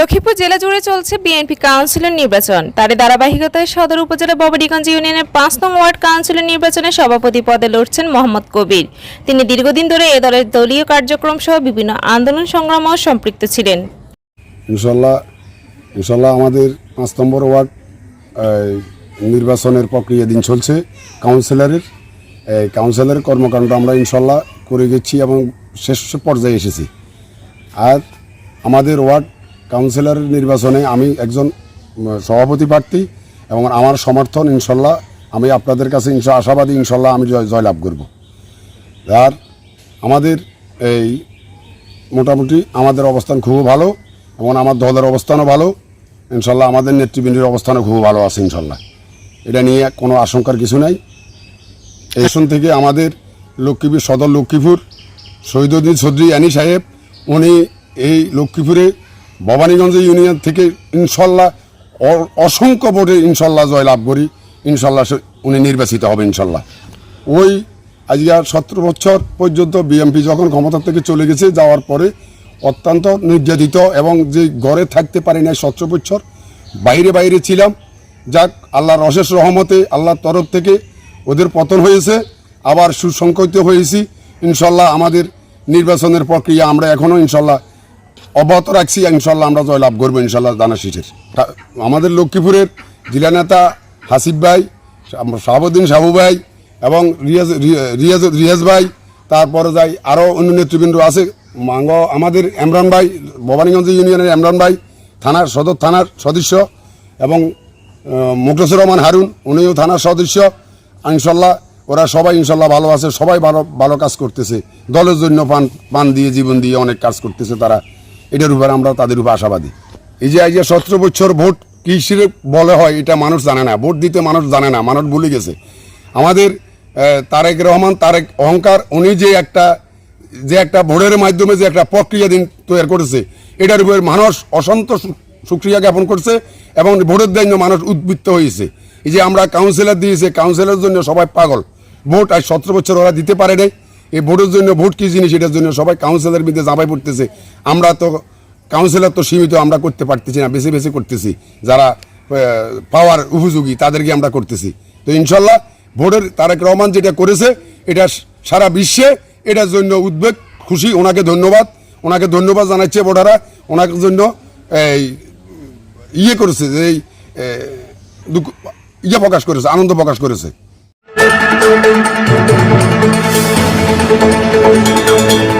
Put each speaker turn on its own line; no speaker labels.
লক্ষ্মীপুর জেলা জুড়ে চলছে বিএনপি কাউন্সিলর নির্বাচন। তার ধারাবাহিকতায় সদর উপজেলা ববডিগঞ্জ ইউনিয়নের পাঁচ নং ওয়ার্ড কাউন্সিলর নির্বাচনে সভাপতি পদে লড়ছেন মোহাম্মদ কবির। তিনি দীর্ঘদিন ধরে এ দলের দলীয় কার্যক্রম সহ বিভিন্ন আন্দোলন সংগ্রামেও সম্পৃক্ত ছিলেন।
ইনশাল্লাহ ইনশাল্লাহ আমাদের পাঁচ নম্বর ওয়ার্ড নির্বাচনের প্রক্রিয়া দিন চলছে। কাউন্সিলরের কাউন্সিলরের কর্মকাণ্ড আমরা ইনশাল্লাহ করে গেছি এবং শেষ পর্যায়ে এসেছি। আর আমাদের ওয়ার্ড কাউন্সিলরের নির্বাচনে আমি একজন সভাপতি প্রার্থী এবং আমার সমর্থন ইনশাল্লাহ আমি আপনাদের কাছে ইনশা আশাবাদী ইনশাল্লাহ আমি জয় জয়লাভ করব। আর আমাদের এই মোটামুটি আমাদের অবস্থান খুব ভালো এবং আমার দলের অবস্থানও ভালো। ইনশাল্লাহ আমাদের নেতৃবৃন্দের অবস্থানও খুব ভালো আছে ইনশাল্লাহ। এটা নিয়ে কোনো আশঙ্কার কিছু নাই। এই আসন থেকে আমাদের লক্ষ্মীপুর সদর লক্ষ্মীপুর, শহীদুদ্দিন চৌধুরী আনি সাহেব, উনি এই লক্ষ্মীপুরে ভবানীগঞ্জ ইউনিয়ন থেকে ইনশাল্লাহ অসংখ্য ভোটে ইনশাল্লাহ জয়লাভ করি। ইনশাল্লাহ উনি নির্বাচিত হবে ইনশাল্লাহ। ওই আজকে সতেরো বছর পর্যন্ত বিএমপি যখন ক্ষমতা থেকে চলে গেছে, যাওয়ার পরে অত্যন্ত নির্যাতিত এবং যে ঘরে থাকতে পারি না সতেরো বছর, বাইরে বাইরে ছিলাম। যাক, আল্লাহর অশেষ রহমতে আল্লাহর তরফ থেকে ওদের পতন হয়েছে, আবার সুসংকৃত হয়েছি। ইনশাল্লাহ আমাদের নির্বাচনের প্রক্রিয়া আমরা এখনও ইনশাল্লাহ অব্যাহত রাখছি ইনশাল্লাহ আমরা জয়লাভ করব ইনশাল্লাহ দানা শীষের। আমাদের লক্ষ্মীপুরের জেলা নেতা হাসিব ভাই শাহাবুদ্দিন সাবু ভাই এবং রিয়াজ রিয়াজ রিয়াজ ভাই, তারপরে যাই আরও অন্য নেতৃবৃন্দ আছে, মাঙ্গ, আমাদের এমরান ভাই, ভবানীগঞ্জ ইউনিয়নের এমরান ভাই, থানার সদর থানার সদস্য এবং মুখলেসুর রহমান হারুন, উনিও থানার সদস্য। ইনশাল্লাহ ওরা সবাই ইনশাল্লাহ ভালো আছে, সবাই ভালো ভালো কাজ করতেছে। দলের জন্য পান পান দিয়ে, জীবন দিয়ে অনেক কাজ করতেছে তারা। এটার উপর আমরা তাদের উপর আশাবাদী। এই যে এই যে সতেরো বছর ভোট কি হিসেবে বলে হয়, এটা মানুষ জানে না। ভোট দিতে মানুষ জানে না, মানুষ ভুলে গেছে। আমাদের তারেক রহমান, তারেক অহংকার, উনি যে একটা যে একটা ভোটের মাধ্যমে যে একটা প্রক্রিয়া দিন তৈরি করেছে, এটার উপর মানুষ অসন্তোষ সুক্রিয়া জ্ঞাপন করছে এবং ভোটের জন্য মানুষ উদ্বৃত্ত হয়েছে। এই যে আমরা কাউন্সিলর দিয়েছে কাউন্সিলরের জন্য সবাই পাগল। ভোট আজ সতেরো বছর ওরা দিতে পারে নাই। এই ভোটের জন্য ভোট কি জিনিস? এটার জন্য সবাই কাউন্সিলর বিরুদ্ধে জামাই পড়তেছে। আমরা তো কাউন্সিলর তো সীমিত, আমরা করতে পারতেছি না, বেশি বেশি করতেছি। যারা পাওয়ার উপযোগী, তাদেরকে আমরা করতেছি। তো ইনশাল্লাহ ভোটের তারেক রহমান যেটা করেছে, এটা সারা বিশ্বে এটার জন্য উদ্বেগ, খুশি। ওনাকে ধন্যবাদ। ওনাকে ধন্যবাদ জানাচ্ছে ভোটাররা। ওনার জন্য, এই ইয়ে করেছে এই ইয়ে প্রকাশ করেছে, আনন্দ প্রকাশ করেছে। Thank you.